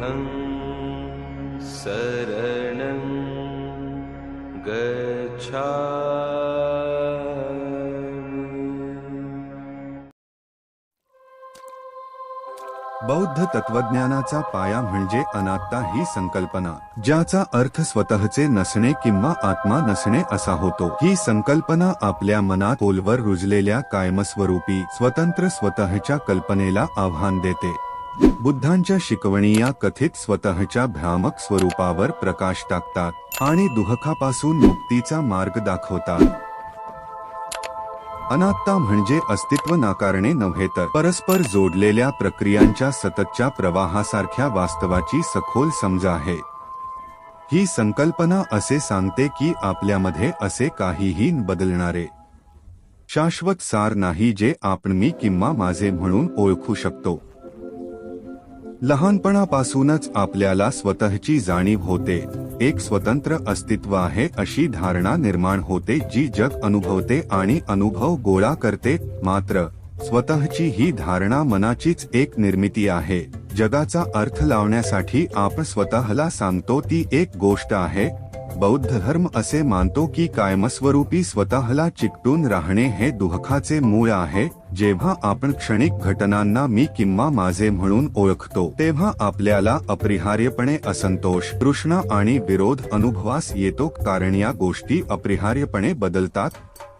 सोऽहं शरणं गच्छामि। बौद्ध तत्वज्ञानाचा पाया म्हणजे अनात्ता ही संकल्पना ज्याचा अर्थ स्वतःचे नसणे किंवा आत्मा नसणे असा होतो. ही संकल्पना आपल्या मनात खोलवर रुजलेल्या कायमस्वरूपी स्वतंत्र स्वतःच्या कल्पनेला आव्हान देते. बुद्धांच्या शिकवणी या कथित स्वतःच्या भ्रामक स्वरूपावर प्रकाश टाकतात आणि दुःखापासून मुक्तीचा मार्ग दाखवतात. अनात्ता म्हणजे अस्तित्व नाकारणे नव्हे तर परस्पर जोडलेल्या प्रक्रियांच्या सततच्या प्रवाहासारख्या वास्तवाची सखोल समज आहे. ही संकल्पना असे सांगते की आपल्यामध्ये असे काहीही बदलणारे शाश्वत सार नाही जे आपण मी किंवा माझे म्हणून ओळखू शकतो. लहानपणापासूनच आपल्याला स्वतःची जाणीव होते. एक स्वतंत्र अस्तित्व आहे अशी धारणा निर्माण होते जी जग अनुभवते आणि अनुभव गोळा करते. मात्र स्वतःची ही धारणा मनाचीच एक निर्मिती आहे. जगाचा अर्थ लावण्यासाठी आपण स्वतःला सांगतो ती एक गोष्ट आहे. बौद्ध धर्म असे मानतो की कायमस्वरूपी स्वतःला चिकटून राहणे हे दुःखाचे मूळ आहे. जेव्हा आपण क्षणिक घटनांना मी किंवा माझे म्हणून ओळखतो तेव्हा आपल्याला अपरिहार्यपणे असंतोष तृष्णा आणि विरोध अनुभवास येतो. कारण या गोष्टी अपरिहार्यपणे बदलतात.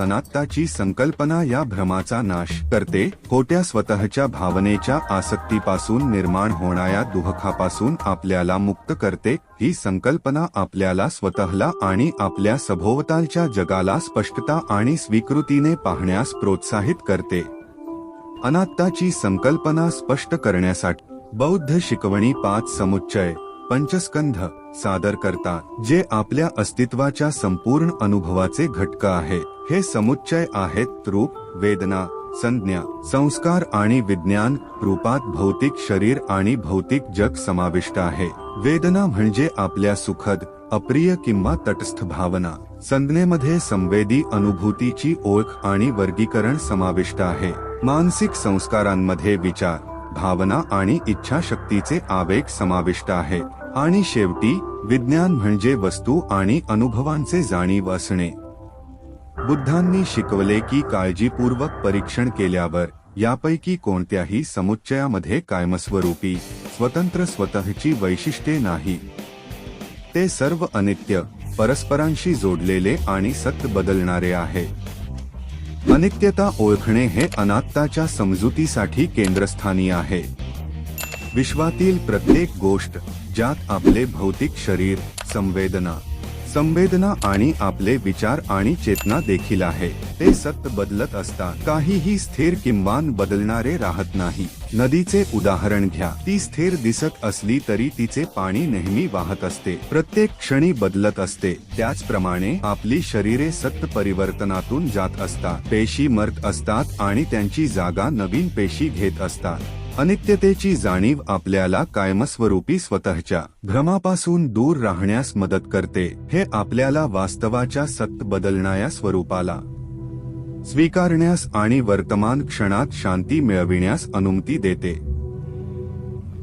अनात्ताची संकल्पना या भ्रमाचा नाश करते. खोट्या स्वतःच्या भावनेच्या आसक्तीपासून निर्माण होणाऱ्या दुःखापासून आपल्याला मुक्त करते. ही संकल्पना आपल्याला स्वतःला आणि आपल्या सभोवतालच्या जगाला स्पष्टता आणि स्वीकृतीने पाहण्यास प्रोत्साहित करते. अनात्ताची संकल्पना स्पष्ट करण्यासाठी बौद्ध शिकवणी पाच समुच्चय पंचस्कंध सादर करतात जे आपल्या अस्तित्वाच्या संपूर्ण अनुभवाचे घटक आहे. हे समुच्चय आहेत रूप वेदना संज्ञा संस्कार आणि विज्ञान रूपात भौतिक शरीर आणि भौतिक जग समाविष्ट आहे. वेदना म्हणजे आपल्या सुखद अप्रिय किंवा तटस्थ भावना. संज्ञेमध्ये संवेदी अनुभूतीची ओळख आणि वर्गीकरण समाविष्ट आहे. मानसिक संस्कारांमध्ये विचार भावना आणि इच्छाशक्तीचे आवेग समाविष्ट आहे. आणि शेवटी विज्ञान म्हणजे वस्तू आणि अनुभवांचे जाणीव असणे. बुद्धांनी शिकवले की काळजीपूर्वक परीक्षण केल्यावर यापैकी कोणत्याही समुच्चयामध्ये कायमस्वरूपी स्वतंत्र स्वतःची वैशिष्ट्ये नाही. ते सर्व अनित्य परस्परांशी जोडलेले आणि सत बदलणारे आहे. अनित्यता ओळखणे हे अनात्ताच्या समजुतीसाठी केंद्रस्थानी आहे. विश्वातील प्रत्येक गोष्ट ज्यात आपले भौतिक शरीर संवेदना संवेदना आणि आपले विचार आणि चेतना देखील आहे. ते सत बदलत असतात. काहीही स्थिर किंवा बदलणारे राहत नाही. नदीचे उदाहरण घ्या. ती स्थिर दिसत असली तरी तिचे पाणी नेहमी वाहत असते. प्रत्येक क्षणी बदलत असते. त्याचप्रमाणे आपली शरीरे सत परिवर्तनातून जात असतात. पेशी मरत असतात आणि त्यांची जागा नवीन पेशी घेत असतात. अनित्यतेची जाणीव आपल्याला कायमस्वरूपी स्वतःच्या भ्रमापासून दूर राहण्यास मदत करते. हे आपल्याला वास्तवाच्या सत बदलणाऱ्या स्वरूपाला स्वीकारण्यास आणि वर्तमान क्षणात शांती मिळविण्यास अनुमती देते.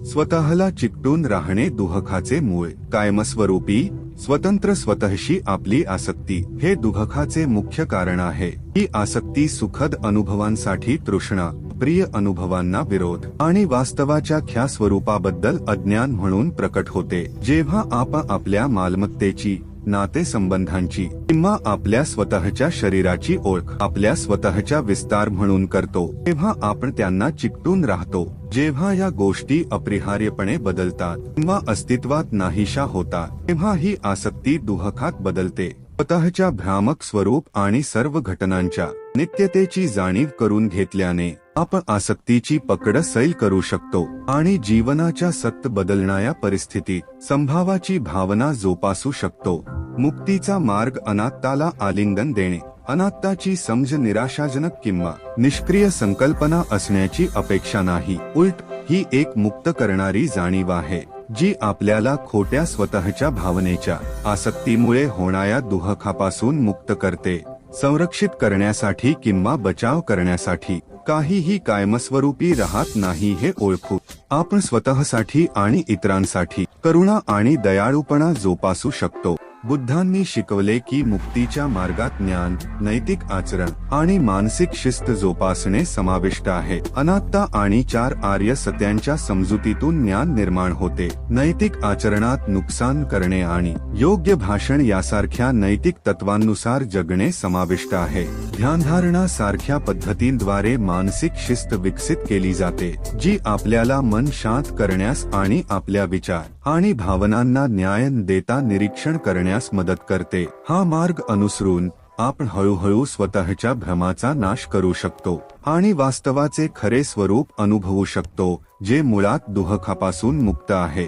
स्वतःला चिकटून राहणे दुःखाचे मूळ. कायमस्वरूपी स्वतंत्र स्वतःशी आपली आसक्ती. हे दुःखाचे मुख्य कारण आहे. ही आसक्ती सुखद अनुभवांसाठी तृष्णा. प्रिय अनुभवांना विरोध आणि वास्तवाच्या ख्या स्वरूपाबद्दल अज्ञान म्हणून प्रकट होते. जेव्हा आपण आपल्या मालमत्तेची नातेसंबंधांची किंवा आपल्या स्वतःच्या शरीराची ओळख आपल्या स्वतःच्या विस्तार म्हणून करतो तेव्हा आपण त्यांना चिकटून राहतो. जेव्हा या गोष्टी अपरिहार्यपणे बदलतात किंवा अस्तित्वात नाहीशा होतात तेव्हा ही आसक्ती दुहखात बदलते. स्वतःच्या भ्रामक स्वरूप आणि सर्व घटनांच्या नित्यतेची जाणीव करून घेतल्याने आपण आसक्तीची पकड सैल करू शकतो आणि जीवनाच्या सत्त बदलणाऱ्या परिस्थितीत संभावाची भावना जोपासू शकतो. मुक्तीचा मार्ग अनात्ताला आलिंगन देणे अनात्ताची समज निराशाजनक किंवा निष्क्रिय संकल्पना असण्याची अपेक्षा नाही. उलट ही एक मुक्त करणारी जाणीव आहे. जी आपल्याला खोट्या स्वतःच्या भावनेच्या आसक्तीमुळे होणाऱ्या दुःखापासून मुक्त करते. संरक्षित करण्यासाठी किंवा बचाव करण्यासाठी काहीही कायमस्वरूपी राहत नाही हे ओळखू. आपण स्वतःसाठी आणि इतरांसाठी करुणा आणि दयाळूपणा जोपासू शकतो. बुद्धांनी शिकवले की मुक्तीच्या मार्गात ज्ञान नैतिक आचरण आणि मानसिक शिस्त जोपासणे समाविष्ट आहे. अनात्ता आणि चार आर्य सत्यांच्या समजुतीतून ज्ञान निर्माण होते. नैतिक आचरणात नुकसान करणे आणि योग्य भाषण यासारख्या नैतिक तत्वांनुसार जगणे समाविष्ट आहे. ध्यानधारणा सारख्या पद्धतींद्वारे मानसिक शिस्त विकसित केली जाते जी आपल्याला मन शांत करण्यास आणि आपल्या विचार आणि भावनांना न्याय देता निरीक्षण करण्यास मदत करते. हा मार्ग अनुसरून आपण हळूहळू स्वतःच्या भ्रमाचा नाश करू शकतो आणि वास्तवाचे खरे स्वरूप अनुभवू शकतो जे मुळात दुःखापासून मुक्त आहे.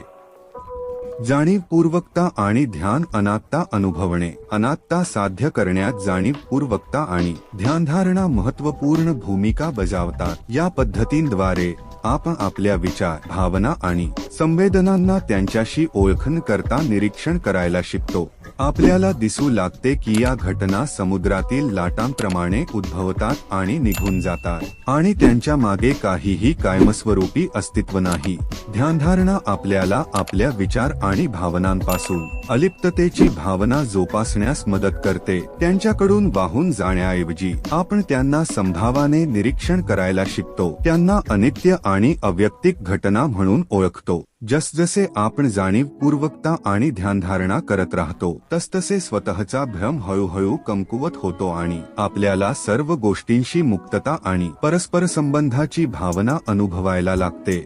जाणीवपूर्वकता आणि ध्यान अनात्ता अनुभवणे. अनात्ता साध्य करण्यात जाणीवपूर्वकता आणि ध्यानधारणा महत्त्वपूर्ण भूमिका बजावतात. या पद्धतींद्वारे आपण आपल्या विचार भावना आणि संवेदनांना त्यांच्याशी ओळखण करता निरीक्षण करायला शिकतो. आपल्याला दिसू लागते की या घटना समुद्रातील लाटांप्रमाणे उद्भवतात आणि निघून जातात. आणि त्यांच्या मागे काहीही कायमस्वरूपी अस्तित्व नाही. ध्यानधारणा आपल्याला आपल्या विचार आणि भावनांपासून अलिप्ततेची भावना जोपासण्यास मदत करते. त्यांच्याकडून वाहून जाण्याऐवजी आपण त्यांना संभावाने निरीक्षण करायला शिकतो. त्यांना अनित्य आणि अव्यक्तिक घटना म्हणून ओळखतो. जसजसे आपण जाणीवपूर्वकता आणि ध्यानधारणा करत राहतो तसतसे स्वतःचा भ्रम हळूहळू कमकुवत होतो आणि आपल्याला सर्व गोष्टींशी मुक्तता आणि परस्पर संबंधाची भावना अनुभवायला लागते.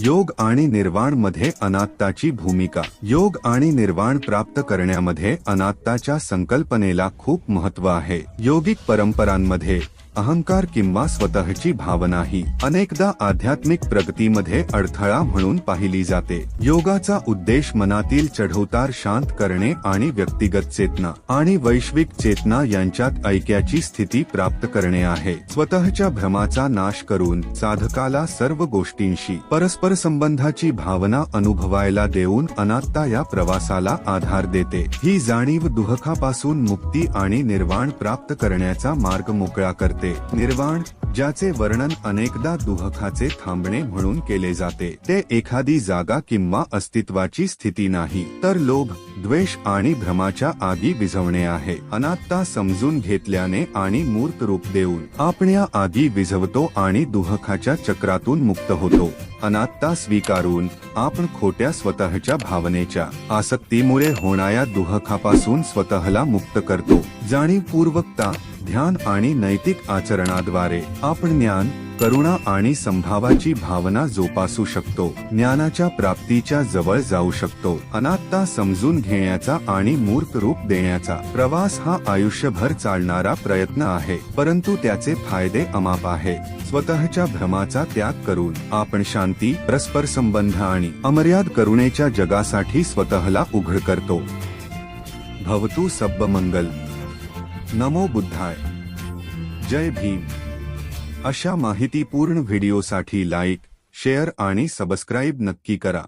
योग आणि निर्वाणमध्ये अनात्ताची भूमिका. योग आणि निर्वाण प्राप्त करण्यामध्ये अनात्ताच्या संकल्पनेला खूप महत्त्व आहे. योगिक परंपरांमध्ये अहंकार किंवा स्वतःची भावना ही अनेकदा आध्यात्मिक प्रगतीमध्ये अडथळा म्हणून पाहिली जाते. योगाचा उद्देश मनातील चढवतार शांत करणे आणि व्यक्तिगत चेतना आणि वैश्विक चेतना यांच्यात ऐक्याची स्थिती प्राप्त करणे आहे. स्वतःच्या भ्रमाचा नाश करून साधकाला सर्व गोष्टींशी परस्पर संबंधाची भावना अनुभवायला देऊन अनात्ता या प्रवासाला आधार देते. ही जाणीव दुःखापासून मुक्ती आणि निर्वाण प्राप्त करण्याचा मार्ग मोकळा करते. निर्वाण ज्याचे वर्णन अनेकदा दुहखाचे थांबणे म्हणून केले जाते. ते एखादी जागा किंवा अस्तित्वाची स्थिती नाही. तर लोभ द्वेष आणि भ्रमाच्या आगी विझवणे आहे. अनात्ता समजून घेतल्याने आणि मूर्त रूप देऊन आपण या आगी विझवतो आणि दुहखाच्या चक्रातून मुक्त होतो. अनात्ता स्वीकारून आपण खोट्या स्वतःच्या भावनेच्या आसक्तीमुळे होणाऱ्या दुहखापासून स्वतःला मुक्त करतो. जाणीवपूर्वकता ध्यान आणि नैतिक आचरणाद्वारे आपण ज्ञान करुणा आणि संभावाची भावना जोपासू शकतो. ज्ञानाच्या प्राप्तीच्या जवळ जाऊ शकतो. अनात्ता समजून घेण्याचा आणि मूर्त रूप देण्याचा. प्रवास हा आयुष्यभर चालणारा प्रयत्न आहे. परंतु त्याचे फायदे अमाप आहे. स्वतःच्या भ्रमाचा त्याग करून आपण शांती परस्पर संबंध आणि अमर्याद करुणेच्या जगासाठी स्वतःला उघड करतो. भवतु सब्ब मंगल नमो बुद्धाय. जय भीम. अशा माहितीपूर्ण व्हिडिओसाठी लाईक शेअर आणि सबस्क्राईब नक्की करा.